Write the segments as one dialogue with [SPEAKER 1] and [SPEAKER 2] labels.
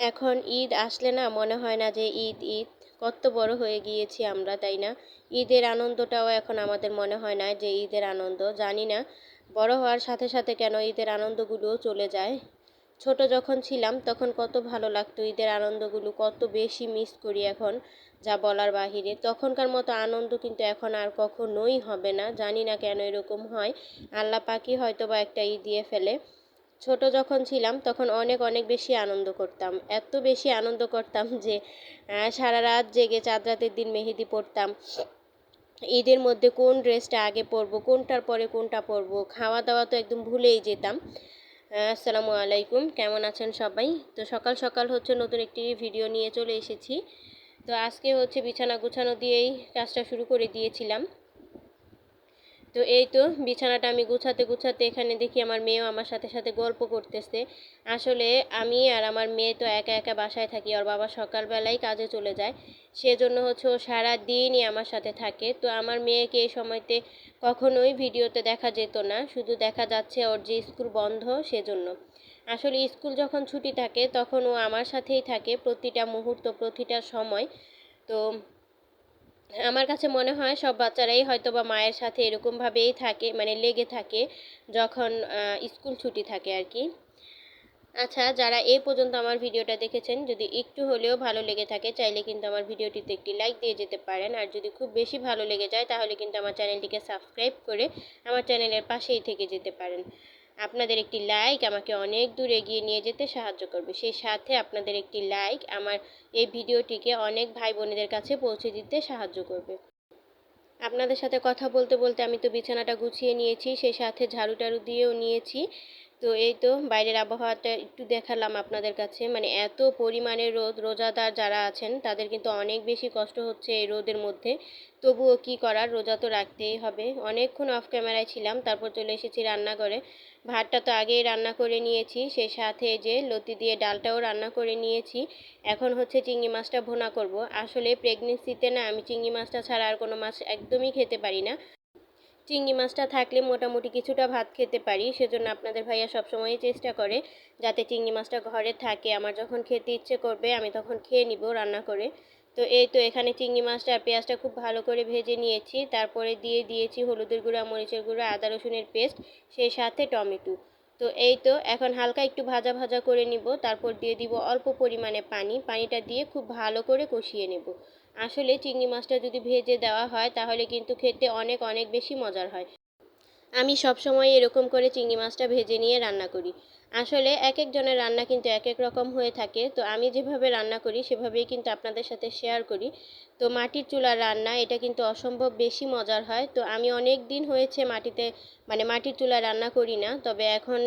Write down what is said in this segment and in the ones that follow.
[SPEAKER 1] এখন ঈদ আসলে না মনে হয় না যে ঈদ ঈদ কত বড় হয়ে গিয়েছি আমরা, তাই না? ঈদের আনন্দটাও এখন আমাদের মনে হয় না যে ঈদের আনন্দ, জানি না। বড় হওয়ার সাথে সাথে কেন ঈদের আনন্দগুলোও চলে যায়। ছোট যখন ছিলাম তখন কত ভালো লাগতো ঈদের আনন্দগুলো, কত বেশি মিস করি এখন, যা বলার বাহিরে। তখনকার মতো আনন্দ কিন্তু এখন আর কখনোই হবে না, জানি না কেন এরকম হয়। আল্লাহ পাকি হয়তো বা একটা ঈদ দিয়ে ফেলে। ছোট যখন ছিলাম, তখন অনেক অনেক বেশি আনন্দ করতাম। এত বেশি আনন্দ করতাম যে সারা রাত জেগে চাঁদ রাতের দিন মেহেদি পড়তাম। ঈদের মধ্যে কোন ড্রেসটা আগে পরবো, কোনটার পরে কোনটা পরবো খাওয়া দাওয়া তো একদম ভুলেই যেতাম। আসসালামু আলাইকুম, কেমন আছেন সবাই? তো সকাল সকাল হচ্ছে নতুন একটি ভিডিও নিয়ে চলে এসেছি। তো আজকে হচ্ছে বিছানা গুছানো দিয়েই কাজটা শুরু করে দিয়েছিলাম। তো এই তো বিছানাটা আমি গুছাতে গুছাতে এখানে দেখি আমার মেয়েও আমার সাথে সাথে গল্প করতেছে। আসলে আমি আর আমার মেয়ে তো একা একা বাসায় থাকি আর বাবা সকালবেলাই কাজে চলে যায়। সেজন্য হচ্ছে ও সারা দিনই আমার সাথে থাকে। তো আমার মেয়েকে এই সময়তে কখনোই ভিডিওতে দেখা যেত না, শুধু দেখা যাচ্ছে ওর যে স্কুল বন্ধ সেজন্য। আসলে স্কুল যখন ছুটি থাকে, তখন ও আমার সাথেই থাকে প্রতিটা মুহূর্ত, প্রতিটা সময়। তো আমার কাছে মনে হয় সব বাচ্চারাই হয়তো বা মায়ের সাথে এরকমভাবেই থাকে মানে লেগে থাকে যখন স্কুল ছুটি থাকে আর কি। আচ্ছা যারা এ পর্যন্ত আমার ভিডিওটা দেখেছেন, যদি একটু হলেও ভালো লেগে থাকে, চাইলে কিন্তু আমার ভিডিওটিতে একটি লাইক দিয়ে যেতে পারেন। আর যদি খুব বেশি ভালো লেগে যায়, তাহলে কিন্তু আমার চ্যানেলটিকে সাবস্ক্রাইব করে আমার চ্যানেলের পাশেই থেকে যেতে পারেন। আপনাদের একটি লাইক আমাকে অনেক দূর এগিয়ে নিয়ে যেতে সাহায্য করবে। সেই সাথে আপনাদের একটি লাইক আমার এই ভিডিওটিকে অনেক ভাই বোনেদের কাছে পৌঁছে দিতে সাহায্য করবে। আপনাদের সাথে কথা বলতে বলতে আমি তো বিছানাটা গুছিয়ে নিয়েছি, সেই সাথে ঝাড়ু টাড়ু দিয়েও নিয়েছি। তো এই তো বাইরের আবহাওয়াটা একটু দেখালাম আপনাদের কাছে। মানে এত পরিমাণে রোদ, রোজাদার যারা আছেন, তাদের কিন্তু অনেক বেশি কষ্ট হচ্ছে এই রোদের মধ্যে। তবুও কি করার? রোজা তো রাখতেই হবে। অনেকক্ষণ অফ ক্যামেরায় ছিলাম, তারপর চলে এসেছি রান্নাঘরে। ভাতটা তো আগেই রান্না করে নিয়েছি সেই সাথে যে লতি দিয়ে ডালটাও রান্না করে নিয়েছি। এখন হচ্ছে চিংড়ি মাছটা ভোনা করব। আসলে প্রেগনেন্সিতে না আমি চিংড়ি মাছটা ছাড়া আর কোনো মাছ একদমই খেতে পারি না। চিংড়ি মাছটা থাকলে মোটামুটি কিছুটা ভাত খেতে পারি, সেজন্য আপনাদের ভাইয়া সবসময়ই চেষ্টা করে যাতে চিংড়ি মাছটা ঘরে থাকে। আমার যখন খেতে ইচ্ছে করবে, আমি তখন খেয়ে নিব রান্না করে। তো এই তো এখানে চিংড়ি মাছটা আর পেঁয়াজটা খুব ভালো করে ভেজে নিয়েছি। তারপরে দিয়ে দিয়েছি হলুদের গুঁড়া, মরিচের গুঁড়া, আদা রসুনের পেস্ট, সেই সাথে টমেটো। তো এই তো এখন হালকা একটু ভাজা ভাজা করে নিব। তারপর দিয়ে দিব অল্প পরিমাণে পানি। পানিটা দিয়ে খুব ভালো করে কষিয়ে নেব। আসলে চিংড়ি মাছটা যদি ভেজে দেওয়া হয়, তাহলে কিন্তু খেতে অনেক অনেক বেশি মজার হয়। আমি সবসময় এরকম করে চিংড়ি মাছটা ভেজে নিয়ে রান্না করি। আসলে এক একজনের রান্না কিন্তু এক এক রকম হয়ে থাকে। তো আমি যেভাবে রান্না করি, সেভাবেই কিন্তু আপনাদের সাথে শেয়ার করি। তো মাটির চুলার রান্না, এটা কিন্তু অসম্ভব বেশি মজার হয়। তো আমি অনেক দিন হয়েছে মাটিতে মানে মাটির চুলায় রান্না করি না। তবে এখন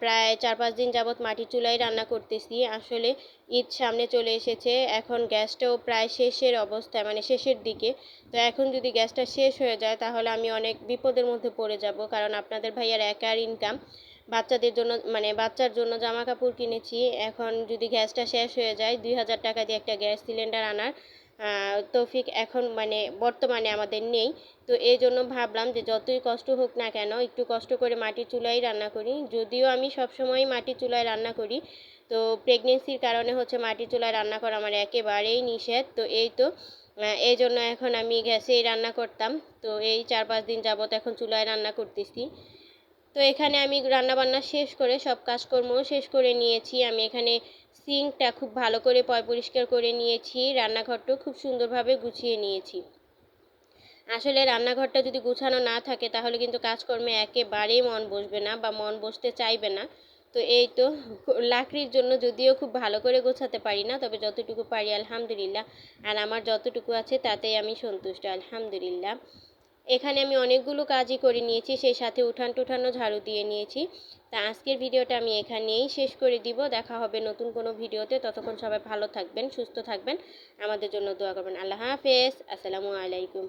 [SPEAKER 1] প্রায় চার পাঁচ দিন যাবৎ মাটির চুলায় রান্না করতেছি। আসলে ঈদ সামনে চলে এসেছে। এখন গ্যাসটাও প্রায় শেষের অবস্থায় মানে শেষের দিকে। তো এখন যদি গ্যাসটা শেষ হয়ে যায়, তাহলে আমি অনেক বিপদের মধ্যে পড়ে যাব। কারণ আপনাদের ভাইয়ার একার ইনকাম বাচ্চাদের জন্য মানে বাচ্চার জন্য জামা কাপড় কিনেছি। এখন যদি গ্যাসটা শেষ হয়ে যায়, দুই হাজার টাকা দিয়ে একটা গ্যাস সিলিন্ডার আনার। তৌফিক এখন মানে বর্তমানে আমাদের নেই। তো এই জন্য ভাবলাম যে যতই কষ্ট হোক না কেন একটু কষ্ট করে মাটির চুলায় রান্না করি। যদিও আমি সবসময় মাটির চুলায় রান্না করি, তো প্রেগনেন্সির কারণে হচ্ছে মাটির চুলায় রান্না করা আমার একেবারেই নিষেধ। তো এই তো এই জন্য এখন আমি গ্যাসেই রান্না করতাম। তো এই চার পাঁচ দিন যাবত এখন চুলায় রান্না করতেছি। তো এখানে আমি রান্নাবান্না শেষ করে সব কাজকর্মও শেষ করে নিয়েছি। আমি এখানে সিঙ্কটা খুব ভালো করে পয় পরিষ্কার করে নিয়েছি। রান্নাঘরটাও খুব সুন্দরভাবে গুছিয়ে নিয়েছি। আসলে রান্নাঘরটা যদি গুছানো না থাকে, তাহলে কিন্তু কাজকর্মে একেবারেই মন বসবে না বা মন বসতে চাইবে না। তো এই তো, লাকড়ির জন্য যদিও খুব ভালো করে গোছাতে পারি না, তবে যতটুকু পারি আলহামদুলিল্লাহ। আর আমার যতটুকু আছে, তাতেই আমি সন্তুষ্ট, আলহামদুলিল্লাহ। এখানে আমি অনেকগুলো কাজই করে নিয়েছি, সেই সাথে উঠান টুঠানো ঝাড়ু দিয়ে নিয়েছি। তা আজকের ভিডিওটা আমি এখানেই শেষ করে দিব। দেখা হবে নতুন কোনো ভিডিওতে। ততক্ষণ সবাই ভালো থাকবেন, সুস্থ থাকবেন। আমাদের জন্য দোয়া করবেন। আল্লাহ হাফেজ। আসসালামু আলাইকুম।